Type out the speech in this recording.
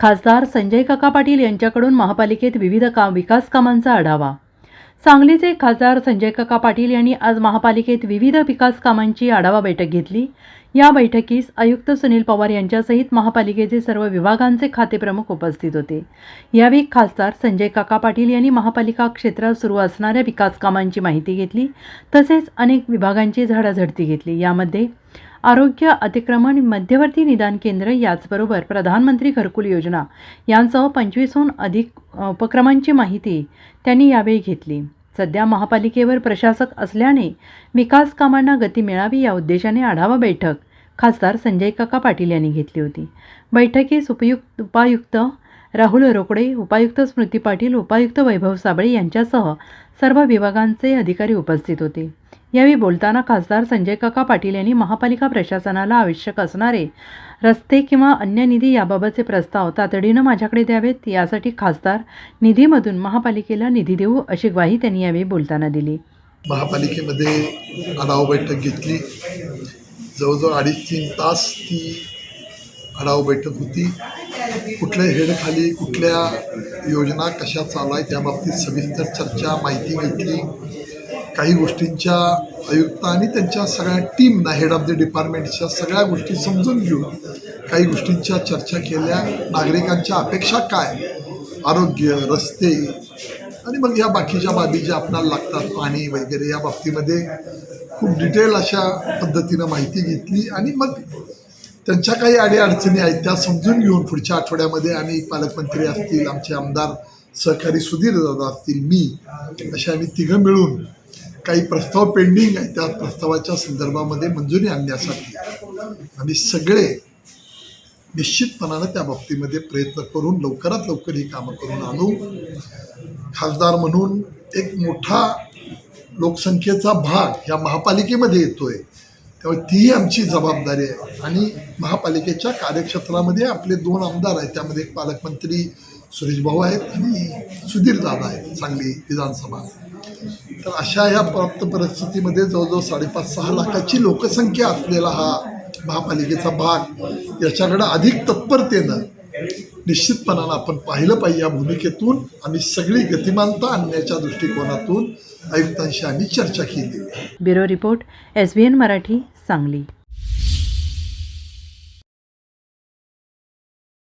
खासदार संजय काका पाटील यांच्याकडून महापालिकेत विविध काम विकास कामांचा आढावा. सांगलीचे खासदार संजय काका पाटील यांनी आज महापालिकेत विविध विकास कामांची आढावा बैठक घेतली. या बैठकीस आयुक्त सुनील पवार यांच्यासहित महापालिकेचे सर्व विभागांचे खातेप्रमुख उपस्थित होते. यावेळी खासदार संजय काका पाटील यांनी महापालिका क्षेत्रात सुरू असणाऱ्या विकास कामांची माहिती घेतली तसेच अनेक विभागांची झाडाझडती घेतली. यामध्ये आरोग्य अतिक्रमण मध्यवर्ती निदान केंद्र याचबरोबर प्रधानमंत्री घरकुल योजना यांसह पंचवीसहून अधिक उपक्रमांची माहिती त्यांनी यावेळी घेतली. सध्या महापालिकेवर प्रशासक असल्याने विकास कामांना गती मिळावी या उद्देशाने आढावा बैठक खासदार संजय काका पाटील यांनी घेतली होती. बैठकीस उपयुक्त उपायुक्त राहुल रोकडे उपायुक्त स्मृती पाटील उपायुक्त वैभव साबळे यांच्यासह सर्व विभागांचे अधिकारी उपस्थित होते. यावेळी बोलताना खासदार संजय काका पाटील यांनी महापालिका प्रशासनाला आवश्यक असणारे रस्ते किंवा अन्य निधी याबाबतचे प्रस्ताव तातडीनं माझ्याकडे द्यावेत यासाठी खासदार निधीमधून महापालिकेला निधी देऊ अशी ग्वाही त्यांनी यावेळी बोलताना दिली. महापालिकेमध्ये आढावा बैठक घेतली. जवळजवळ अडीच तीन तास ती आढावा बैठक होती. कुठल्या हेडखाली कुठल्या योजना कशा चालू आहेत त्याबाबतीत सविस्तर चर्चा माहिती घेतली. काही गोष्टींच्या आयुक्त आणि त्यांच्या सगळ्या टीमना हेड ऑफ द डिपार्टमेंटच्या सगळ्या गोष्टी समजून घेऊन काही गोष्टींच्या चर्चा केल्या. नागरिकांच्या अपेक्षा काय? आरोग्य रस्ते आणि मग ह्या बाकीच्या बाबी ज्या आपल्याला लागतात पाणी वगैरे या बाबतीमध्ये खूप डिटेल अशा पद्धतीनं माहिती घेतली आणि मग त्यांच्या काही अडीअडचणी आहेत त्या समजून घेऊन पुढच्या आठवड्यामध्ये आणि पालकमंत्री असतील आमचे आमदार सहकारी सुधीर दादा असतील मी असे आम्ही तिघं मिळून काही प्रस्ताव पेंडिंग आहेत त्या प्रस्तावाच्या संदर्भामध्ये मंजुरी आणण्यासाठी आम्ही सगळे निश्चितपणानं त्या बाबतीमध्ये प्रयत्न करून लवकरात लवकर ही कामं करून आणू. खासदार म्हणून एक मोठा लोकसंख्येचा भाग या महापालिकेमध्ये येतोय. त्यामुळे तीही आमची जबाबदारी आहे. आणि महापालिकेच्या कार्यक्षेत्रामध्ये आपले दोन आमदार आहेत. त्यामध्ये एक पालकमंत्री सुरेश भाऊ आहेत आणि सुधीर दादा आहेत सांगली विधानसभा. तर अशा ह्या प्राप्त परिस्थितीमध्ये जवळजवळ साडेपाच सहा लाखाची लोकसंख्या असलेला हा महापालिकेचा भाग याच्याकडं अधिक तत्परतेनं निश्चितपणानं आपण पाहिलं पाहिजे या भूमिकेतून आम्ही सगळी गतिमानता आणण्याच्या दृष्टिकोनातून आयुक्तांशी आम्ही चर्चा केली. Bureau report S B N Marathi Sangli.